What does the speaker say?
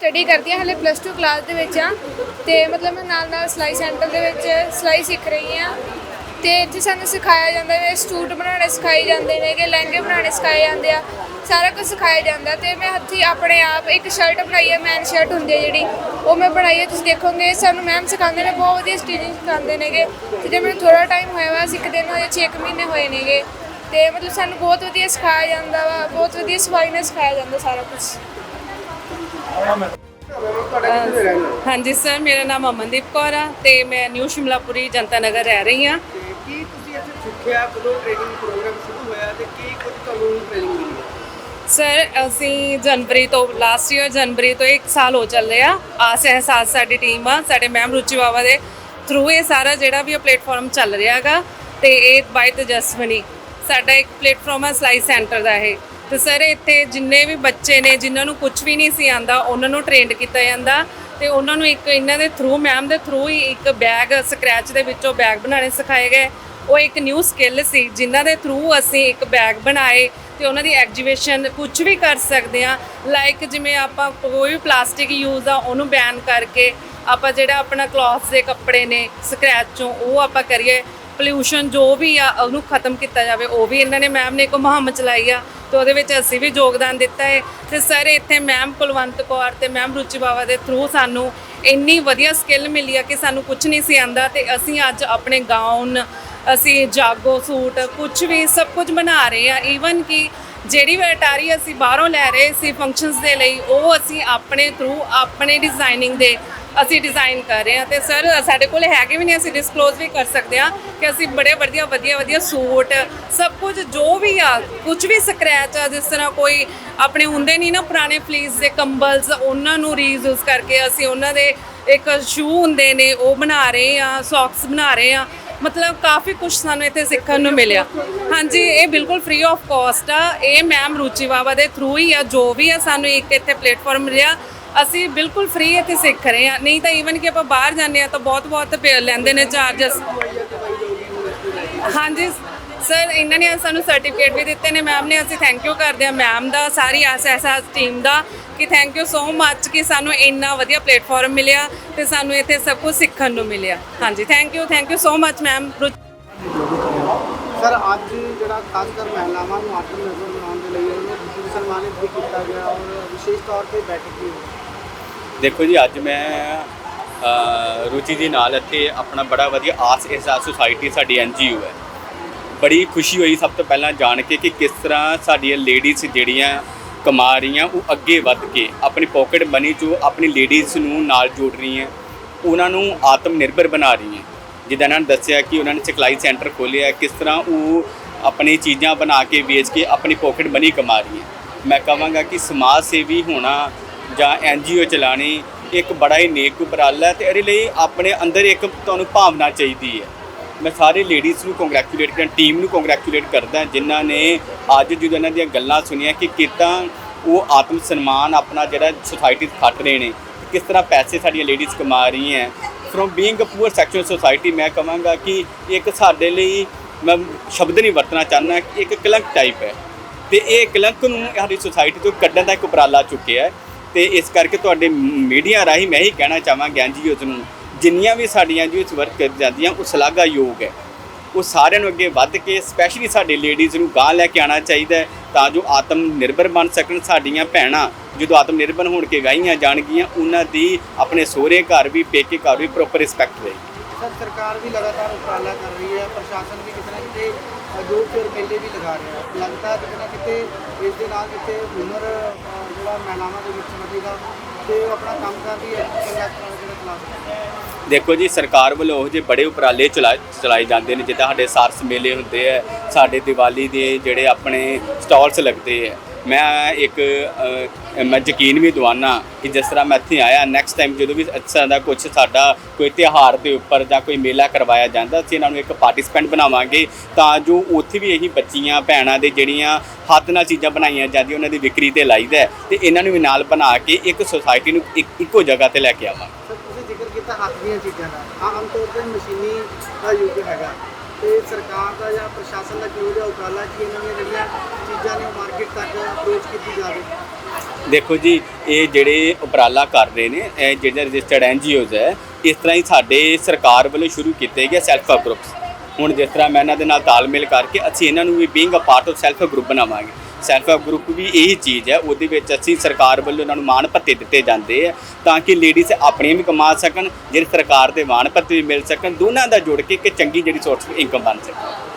Study ਕਰਦੀ ਹਾਂ, ਹਲੇ ਪਲੱਸ 2 ਕਲਾਸ ਦੇ ਵਿੱਚ ਆ ਤੇ ਮਤਲਬ ਮੈਂ ਨਾਲ ਨਾਲ ਸਿਲਾਈ ਸੈਂਟਰ ਦੇ ਵਿੱਚ ਸਿਲਾਈ ਸਿੱਖ ਰਹੀ ਹਾਂ। ਤੇ ਇੱਥੇ ਸਾਨੂੰ ਸਿਖਾਇਆ ਜਾਂਦਾ ਹੈ, ਸੂਟ ਬਣਾਉਣੇ ਸਿਖਾਏ ਜਾਂਦੇ ਨੇ ਕਿ ਲਹਿੰਗੇ ਬਣਾਉਣੇ ਸਿਖਾਏ ਜਾਂਦੇ ਆ, ਸਾਰਾ ਕੁਝ ਸਿਖਾਇਆ ਜਾਂਦਾ। ਤੇ ਮੈਂ ਹੱਥੀ ਆਪਣੇ ਆਪ ਇੱਕ ਸ਼ਰਟ ਬਣਾਈ ਹੈ ਮੈਨ ਸ਼ਰਟ ਹੁੰਦੀ ਹੈ ਜਿਹੜੀ, ਉਹ ਮੈਂ ਬਣਾਈ ਹੈ, ਤੁਸੀਂ ਦੇਖੋਗੇ, ਸਾਨੂੰ ਮੈਮ ਸਿਖਾਉਂਦੇ ਨੇ, ਬਹੁਤ ਵਧੀਆ ਸਟਿਚਿੰਗ ਸਿਖਾਉਂਦੇ ਨੇਗੇ। ਤੇ ਜੇ ਮੈਨੂੰ ਥੋੜਾ ਟਾਈਮ ਹੋਇਆ ਵਾ ਸਿੱਖਦੇ ਨੂੰ ਹੋਏ 6 ਮਹੀਨੇ ਹੋਏ ਨੇਗੇ। ਤੇ ਮਤਲਬ ਸਾਨੂੰ ਬਹੁਤ ਵਧੀਆ ਸਿਖਾਇਆ ਜਾਂਦਾ ਵਾ, ਬਹੁਤ ਵਧੀਆ ਸਫ਼ਾਈ ਨਾਲ ਸਿਖਾਇਆ ਜਾਂਦਾ ਸਾਰਾ ਕੁਝ ਹਾਂਜੀ ਸਰ ਮੇਰਾ ਨਾਮ ਅਮਨਦੀਪ ਕੌਰ ਆ ਤੇ ਮੈਂ ਨਿਊ ਸ਼ਿਮਲਾਪੁਰੀ ਜਨਤਾ ਨਗਰ ਰਹਿ ਰਹੀ ਹਾਂ। ਤੇ ਕੀ ਤੁਸੀਂ ਇੱਥੇ ਸਿੱਖਿਆ ਕਦੋਂ ਟ੍ਰੇਨਿੰਗ ਪ੍ਰੋਗਰਾਮ ਸ਼ੁਰੂ ਹੋਇਆ ਤੇ ਕੀ ਕੁਝ ਤੁਹਾਨੂੰ ਟ੍ਰੇਨਿੰਗ ਮਿਲੀ? ਹੈ ਸਰ ਅਸੀਂ ਜਨਵਰੀ ਤੋਂ ਲਾਸਟ ਈਅਰ ਜਨਵਰੀ ਤੋਂ 1 ਸਾਲ ਹੋ ਚੱਲ ਰਿਹਾ ਆਸ ਅਹਿਸਾਸ ਸਾਡੀ ਟੀਮ ਆ ਸਾਡੇ ਮੈਮ ਰੁਚੀ ਬਾਵਾ ਦੇ ਥਰੂ ਇਹ ਸਾਰਾ ਜਿਹੜਾ ਵੀ ਪਲੇਟਫਾਰਮ ਚੱਲ ਰਿਹਾ ਹੈਗਾ ਤੇ ਇਹ ਬਾਈ ਤੇਜਸਵਨੀ ਸਾਡਾ ਇੱਕ ਪਲੇਟਫਾਰਮ ਆ ਸਲਾਈ ਸੈਂਟਰ ਦਾ ਇਹ। ਤੇ ਸਰ, ਇੱਥੇ ਜਿੰਨੇ ਵੀ ਬੱਚੇ ਨੇ, ਜਿਨ੍ਹਾਂ ਨੂੰ ਕੁਝ ਵੀ ਨਹੀਂ ਸੀ ਆਂਦਾ, ਉਹਨਾਂ ਨੂੰ ਟ੍ਰੇਨਡ ਕੀਤਾ ਜਾਂਦਾ ਤੇ ਉਹਨਾਂ ਨੂੰ ਇੱਕ ਇਹਨਾਂ ਦੇ ਥਰੂ ਮੈਮ ਦੇ ਥਰੂ ਹੀ ਇੱਕ ਬੈਗ ਸਕ੍ਰੈਚ ਦੇ ਵਿੱਚੋਂ ਬੈਗ ਬਣਾਉਣੇ ਸਿਖਾਏ ਗਏ। ਉਹ ਇੱਕ ਨਿਊ ਸਕਿੱਲ ਸੀ, ਜਿਨ੍ਹਾਂ ਦੇ ਥਰੂ ਅਸੀਂ ਇੱਕ ਬੈਗ ਬਣਾਏ ਤੇ ਉਹਨਾਂ ਦੀ ਐਗਜੀਬਿਸ਼ਨ ਕੁਝ ਵੀ ਕਰ ਸਕਦੇ ਆ ਲਾਈਕ ਜਿਵੇਂ ਆਪਾਂ ਕੋਈ ਵੀ ਪਲਾਸਟਿਕ ਯੂਜ਼ ਆ, ਉਹਨੂੰ ਬੈਨ ਕਰਕੇ ਆਪਾਂ ਜਿਹੜਾ ਆਪਣਾ ਕਲੌਥਸ ਦੇ ਕੱਪੜੇ ਨੇ ਸਕ੍ਰੈਚ ਚੋਂ, ਉਹ ਆਪਾਂ ਕਰੀਏ। ਪੋਲਿਊਸ਼ਨ ਜੋ ਵੀ ਆ, ਉਹਨੂੰ ਖਤਮ ਕੀਤਾ ਜਾਵੇ। ਉਹ ਵੀ ਇਹਨਾਂ ਨੇ ਮੈਮ ਨੇ ਇੱਕ ਮੁਹਿੰਮ ਚਲਾਈ ਆ। ਤੇ ਉਹਦੇ ਵਿੱਚ ਅਸੀਂ ਵੀ ਯੋਗਦਾਨ ਦਿੱਤਾ ਹੈ। ਤੇ ਸਰ, ਇੱਥੇ ਮੈਮ ਕੁਲਵੰਤ ਕੌਰ ਤੇ ਮੈਮ ਰੁਚੀ ਬਾਵਾ ਦੇ ਥਰੂ ਸਾਨੂੰ ਇੰਨੀ ਵਧੀਆ ਸਕਿੱਲ ਮਿਲੀ ਆ ਕਿ ਸਾਨੂੰ ਕੁਝ ਨਹੀਂ ਸੀ ਆਂਦਾ ਤੇ ਅਸੀਂ ਅੱਜ ਆਪਣੇ ਗਾਊਨ ਅਸੀਂ ਜਾਗੋ ਸੂਟ ਕੁਝ ਵੀ ਸਭ ਕੁਝ ਬਣਾ ਰਹੇ ਆ। ਈਵਨ ਕਿ ਜਿਹੜੀ ਵੀ ਅਟਾਰੀ ਅਸੀਂ ਬਾਹਰੋਂ ਲੈ ਰਹੇ ਸੀ ਫੰਕਸ਼ਨਸ ਦੇ ਲਈ, ਉਹ ਅਸੀਂ ਆਪਣੇ ਥਰੂ ਆਪਣੇ ਡਿਜ਼ਾਈਨਿੰਗ ਦੇ ਅਸੀਂ ਡਿਜ਼ਾਈਨ ਕਰ ਰਹੇ ਹਾਂ ਤੇ ਸਰ ਸਾਡੇ ਕੋਲ ਹੈਗੇ ਵੀ ਨਹੀਂ, ਅਸੀਂ ਡਿਸਕਲੋਜ਼ ਵੀ ਕਰ ਸਕਦੇ ਹਾਂ ਕਿ ਅਸੀਂ ਬੜੇ ਵਧੀਆ ਵਧੀਆ ਵਧੀਆ ਸੂਟ, ਸਭ ਕੁਝ ਜੋ ਵੀ ਆ ਕੁਝ ਵੀ ਸਕ੍ਰੈਚ ਆ, ਜਿਸ ਤਰ੍ਹਾਂ ਕੋਈ ਆਪਣੇ ਹੁੰਦੇ ਨਹੀਂ ਨਾ ਪੁਰਾਣੇ ਫਲੀਸ ਦੇ ਕੰਬਲਸ, ਉਹਨਾਂ ਨੂੰ ਰੀਯੂਜ਼ ਕਰਕੇ ਅਸੀਂ ਉਹਨਾਂ ਦੇ ਇੱਕ ਸ਼ੂ ਹੁੰਦੇ ਨੇ, ਉਹ ਬਣਾ ਰਹੇ ਆ ਸੌਕਸ ਬਣਾ ਰਹੇ ਆ ਮਤਲਬ ਕਾਫੀ ਕੁਝ ਸਾਨੂੰ ਇੱਥੇ ਸਿੱਖਣ ਨੂੰ ਮਿਲਿਆ। ਹਾਂਜੀ, ਇਹ ਬਿਲਕੁਲ ਫ੍ਰੀ ਆਫ ਕਾਸਟ ਆ। ਇਹ ਮੈਮ ਰੁਚੀ ਬਾਵਾ ਦੇ ਥਰੂ ਹੀ ਆ, ਜੋ ਵੀ ਆ, ਸਾਨੂੰ ਇੱਕ ਇੱਥੇ ਪਲੇਟਫਾਰਮ ਮਿਲਿਆ। ਅਸੀਂ ਬਿਲਕੁਲ ਫ੍ਰੀ ਇੱਥੇ ਸਿੱਖ ਰਹੇ ਹਾਂ। ਨਹੀਂ ਤਾਂ ਈਵਨ ਕਿ ਆਪਾਂ ਬਾਹਰ ਜਾਂਦੇ ਆ ਤਾਂ ਬਹੁਤ ਬਹੁਤ ਪੇ- ਲੈਂਦੇ ਨੇ ਚਾਰजेस ਹਾਂਜੀ ਸਰ ਇਹਨਾਂ ਨੇ ਸਾਨੂੰ ਸਰਟੀਫਿਕੇਟ ਵੀ ਦਿੱਤੇ ਨੇ। ਮੈਮ ਨੇ ਅਸੀਂ ਥੈਂਕ ਯੂ ਕਰਦੇ ਆ ਮੈਮ ਦਾ, ਸਾਰੀ ਐਸਐਸਐਸ ਟੀਮ ਦਾ ਕਿ ਥੈਂਕ ਯੂ ਸੋ ਮੱਚ ਕਿ ਸਾਨੂੰ ਇੰਨਾ ਵਧੀਆ ਪਲੇਟਫਾਰਮ ਮਿਲਿਆ ਤੇ ਸਾਨੂੰ ਇੱਥੇ ਸਭ ਕੁਝ ਸਿੱਖਣ ਨੂੰ ਮਿਲਿਆ। ਹਾਂਜੀ thank you thank you so much ma'am sir ਅੱਜ ਜਿਹੜਾ ਖਾਸ ਕਰ ਮਹਿਲਾਵਾਂ ਨੂੰ ਆਤਮ ਨਿਰਭਰ ਬਣਾਉਣ ਦੇ ਲਈ ਉਹਨਾਂ ਨੂੰ ਸਨਮਾਨਿਤ ਵੀ ਕੀਤਾ ਗਿਆ ਔਰ ਵਿਸ਼ੇਸ਼ ਤੌਰ ਤੇ ਬੈਠਕ ਵੀ ਹੋਈ। ਦੇਖੋ ਜੀ ਅੱਜ ਮੈਂ ਅ, ਰੁਚੀ ਦੇ ਨਾਲ ਇੱਥੇ ਆਪਣਾ ਬੜਾ ਵਧੀਆ ਆਸ ਅਹਿਸਾਸ ਸੁਸਾਇਟੀ ਸਾਡੀ ਐਨਜੀਓ ਹੈ। ਬੜੀ ਖੁਸ਼ੀ ਹੋਈ ਸਭ ਤੋਂ ਪਹਿਲਾਂ ਜਾਣ ਕੇ ਕਿ ਕਿਸ ਤਰ੍ਹਾਂ ਸਾਡੀਆਂ ਲੇਡੀਜ਼ ਜਿਹੜੀਆਂ ਕਮਾ ਰਹੀਆਂ ਉਹ ਅੱਗੇ ਵੱਧ ਕੇ ਆਪਣੀ ਪਾਕਟ ਮਨੀ ਚੋਂ ਆਪਣੀ ਲੇਡੀਜ਼ ਨੂੰ ਨਾਲ ਜੋੜ ਰਹੀਆਂ ਉਹਨਾਂ ਨੂੰ ਆਤਮ ਨਿਰਭਰ ਬਣਾ ਰਹੀਆਂ। ਜਿੱਦਾਂ ਇਹਨਾਂ ਨੇ ਦੱਸਿਆ ਕਿ ਉਹਨਾਂ ਨੇ ਸਿਖਲਾਈ ਸੈਂਟਰ ਖੋਲ੍ਹਿਆ ਕਿਸ ਤਰ੍ਹਾਂ ਉਹ ਆਪਣੀ ਚੀਜ਼ਾਂ ਬਣਾ ਕੇ ਵੇਚ ਕੇ ਆਪਣੀ ਪਾਕਟ ਮਨੀ ਕਮਾ ਰਹੀਆਂ। ਮੈਂ ਕਹਾਂਗਾ ਕਿ ਸਮਾਜ ਸੇਵੀ ਹੋਣਾ ਜਾਂ ਐਨਜੀਓ ਚਲਾਣੀ ਇੱਕ ਬੜਾ ਹੀ ਨੇਕ ਉਪਰਾਲਾ ਹੈ ਤੇ ਇਹਦੇ ਲਈ ਆਪਣੇ ਅੰਦਰ ਇੱਕ ਤੁਹਾਨੂੰ ਭਾਵਨਾ ਚਾਹੀਦੀ ਹੈ। ਮੈਂ ਸਾਰੇ ਲੇਡੀਜ਼ ਨੂੰ ਕੰਗ੍ਰੈਚੁਲੇਟ ਕਰਨ ਟੀਮ ਨੂੰ ਕੰਗ੍ਰੈਚੁਲੇਟ ਕਰਦਾ, ਜਿਨ੍ਹਾਂ ਨੇ ਅੱਜ ਜਦੋਂ ਇਹਨਾਂ ਦੀਆਂ ਗੱਲਾਂ ਸੁਣੀਆਂ ਕਿ ਕਿੱਦਾਂ ਉਹ ਆਤਮ ਸਨਮਾਨ ਆਪਣਾ ਜਿਹੜਾ ਸੋਸਾਇਟੀ 'ਚ ਖੱਟ ਰਹੇ ਨੇ, ਕਿਸ ਤਰ੍ਹਾਂ ਪੈਸੇ ਸਾਡੀਆਂ ਲੇਡੀਜ਼ ਕਮਾ ਰਹੀਆਂ from being a poor section society ਮੈਂ ਕਹਾਂਗਾ ਕਿ ਇੱਕ ਸਾਡੇ ਲਈ ਮੈਂ ਸ਼ਬਦ ਨਹੀਂ ਵਰਤਣਾ ਚਾਹੁੰਦਾ, ਇੱਕ ਕਲੰਕ ਟਾਈਪ ਹੈ। ਤੇ ਇਹ ਕਲੰਕ ਨੂੰ ਸਾਡੀ ਸੁਸਾਇਟੀ ਤੋਂ ਕੱਢਣ ਦਾ ਇੱਕ ਉਪਰਾਲਾ ਚੁੱਕਿਆ ਹੈ। ਤੇ ਇਸ ਕਰਕੇ ਤੁਹਾਡੇ ਮੀਡੀਆ ਰਾਹੀਂ ਮੈਂ ਹੀ ਕਹਿਣਾ ਚਾਹਵਾਂ ਗਿਆਨ ਜੀ ਐਨਜੀਓਜ਼ ਨੂੰ, ਜਿੰਨੀਆਂ ਵੀ ਸਾਡੀਆਂ ਐਨਜੀਓਜ਼ ਵਰਕ ਕਰ ਜਾਂਦੀਆਂ, ਉਹ ਸ਼ਲਾਘਾਯੋਗ ਹੈ। ਉਹ ਸਾਰਿਆਂ ਨੂੰ ਅੱਗੇ ਵੱਧ ਕੇ ਸਪੈਸ਼ਲੀ ਸਾਡੇ ਲੇਡੀਜ਼ ਨੂੰ ਗਾਂ ਲੈ ਕੇ ਆਉਣਾ ਚਾਹੀਦਾ ਹੈ, ਤਾਂ ਜੋ ਆਤਮ ਨਿਰਭਰ ਬਣ ਸਕਣ। ਸਾਡੀਆਂ ਭੈਣਾਂ ਜਦੋਂ ਆਤਮ ਨਿਰਭਰ ਹੋਣ ਕੇ ਗਾਈਆਂ ਜਾਣਗੀਆਂ, ਉਹਨਾਂ ਦੀ ਆਪਣੇ ਸਹੁਰੇ ਘਰ ਵੀ, ਪੇਕੇ ਘਰ ਵੀ ਪ੍ਰੋਪਰ ਰਿਸਪੈਕਟ ਰਹੇ। ਸਰ, ਸਰਕਾਰ ਵੀ ਲਗਾਤਾਰ ਉਪਰਾਲਾ ਕਰ ਰਹੀ ਹੈ, ਪ੍ਰਸ਼ਾਸਨ ਵੀ ਕਿਤੇ ਨਾ ਕਿਤੇ ਜੋ ਫਿਰ ਮੇਲੇ ਵੀ ਲਗਾ ਰਿਹਾ ਹੈ। ਲੱਗਦਾ ਕਿਤੇ ਨਾ ਕਿਤੇ ਇਸ ਦੇ ਨਾਲ ਕਿਤੇ ਹੁਨਰ ਜਿਹੜਾ ਮਹਿਲਾਵਾਂ ਦੇ ਵਿੱਚ ਵਧੇਗਾ ਤੇ ਆਪਣਾ ਕੰਮ ਕਰ ਰਹੀ ਹੈ ਪੰਜਾਬ ਜਿਹੜਾ ਚਲਾ ਸਕਦੀ ਦੇਖੋ ਜੀ, ਸਰਕਾਰ ਵੱਲੋਂ ਉਹ ਜਿਹੇ ਬੜੇ ਉਪਰਾਲੇ ਚਲਾਏ ਚਲਾਏ ਜਾਂਦੇ ਨੇ, ਜਿੱਦਾਂ ਸਾਡੇ ਸਾਰਸ ਮੇਲੇ ਹੁੰਦੇ ਆ ਸਾਡੇ ਦੀਵਾਲੀ ਦੇ ਜਿਹੜੇ ਆਪਣੇ ਸਟਾਲਸ ਲੱਗਦੇ ਆ ਮੈਂ ਇੱਕ ਮੈਂ ਯਕੀਨ ਵੀ ਦਵਾਨਾ ਕਿ ਜਿਸ ਤਰ੍ਹਾਂ ਮੈਂ ਇੱਥੇ ਆਇਆ ਨੈਕਸਟ ਟਾਈਮ ਜਦੋਂ ਵੀ ਇਸ ਤਰ੍ਹਾਂ ਦਾ ਕੁਝ ਸਾਡਾ ਕੋਈ ਤਿਉਹਾਰ ਦੇ ਉੱਪਰ ਜਾਂ ਕੋਈ ਮੇਲਾ ਕਰਵਾਇਆ ਜਾਂਦਾ, ਅਸੀਂ ਇਹਨਾਂ ਨੂੰ ਇੱਕ ਪਾਰਟਿਸਪੈਂਟ ਬਣਾਵਾਂਗੇ। ਤਾਂ ਜੋ ਉੱਥੇ ਵੀ ਇਹੀ ਬੱਚੀਆਂ, ਭੈਣਾਂ ਦੇ ਜਿਹੜੀਆਂ ਹੱਥ ਨਾਲ ਚੀਜ਼ਾਂ ਬਣਾਈਆਂ ਜਾਂਦੀਆਂ, ਉਹਨਾਂ ਦੀ ਵਿਕਰੀ ਤੇ ਲਾਈਦਾ ਹੈ ਤੇ ਇਹਨਾਂ ਨੂੰ ਵੀ ਨਾਲ ਬਣਾ ਕੇ ਇੱਕ ਸੁਸਾਇਟੀ ਨੂੰ ਇੱਕ, ਇੱਕੋ ਜਗ੍ਹਾ ਤੇ ਲੈ ਕੇ ਆਵਾਂਗੇ। ਸਰ, ਤੁਸੀਂ ਜ਼ਿਕਰ ਕੀਤਾ ਹੱਥ ਦੀਆਂ ਚੀਜ਼ਾਂ ਦਾ। ਆਮ ਤੌਰ ਤੇ ਮਸ਼ੀਨੀ ਦਾ ਯੁੱਗ ਹੈਗਾ। ਤੇ ਸਰਕਾਰ ਦਾ ਜਾਂ ਪ੍ਰਸ਼ਾਸਨ ਦਾ ਕਿਹੋ ਜਿਹਾ ਉਪਰਾਲਾ ਕਿ ਇਹਨਾਂ ਦੀਆਂ ਜਿਹੜੀਆਂ ਚੀਜ਼ਾਂ ਨੇ ਮਾਰਕੀਟ ਤੱਕ ਅਪਰੋਚ ਕੀਤੀ ਜਾਵੇ? ਦੇਖੋ ਜੀ, ਇਹ ਜਿਹੜੇ ਉਪਰਾਲਾ ਕਰ ਰਹੇ ਨੇ, ਇਹ ਜਿਹੜੇ ਰਜਿਸਟਰਡ ਐਨਜੀਓਜ਼ ਹੈ, ਇਸ ਤਰ੍ਹਾਂ ਹੀ ਸਾਡੇ ਸਰਕਾਰ ਵੱਲੋਂ ਸ਼ੁਰੂ ਕੀਤੇ ਗਏ ਸੈਲਫ ਹੈਲਪ ਗਰੁੱਪਸ ਹੁਣ ਜਿਸ ਤਰ੍ਹਾਂ ਮੈਂ ਇਹਨਾਂ ਦੇ ਨਾਲ ਤਾਲਮੇਲ ਕਰਕੇ ਅਸੀਂ ਇਹਨਾਂ ਨੂੰ ਵੀ being a part of self help group ਬਣਾਵਾਂਗੇ। ਸੈਲਫ ਹੈਲਪ ਗਰੁੱਪ ਵੀ ਇਹੀ ਚੀਜ਼ ਹੈ, ਉਹਦੇ ਵਿੱਚ ਅਸੀਂ ਸਰਕਾਰ ਵੱਲੋਂ ਉਹਨਾਂ ਨੂੰ ਮਾਣ ਭੱਤੇ ਦਿੱਤੇ ਜਾਂਦੇ ਆ ਤਾਂ ਕਿ ਲੇਡੀਜ਼ ਆਪਣੀਆਂ ਵੀ ਕਮਾ ਸਕਣ, ਜਿਹੜੇ ਸਰਕਾਰ ਦੇ ਮਾਣ ਭੱਤੇ ਵੀ ਮਿਲ ਸਕਣ, ਦੋਨਾਂ ਦਾ ਜੋੜ ਕੇ ਇੱਕ ਚੰਗੀ ਜਿਹੜੀ ਸੋਰਸ ਆਫ ਇਨਕਮ ਬਣ ਸਕੇ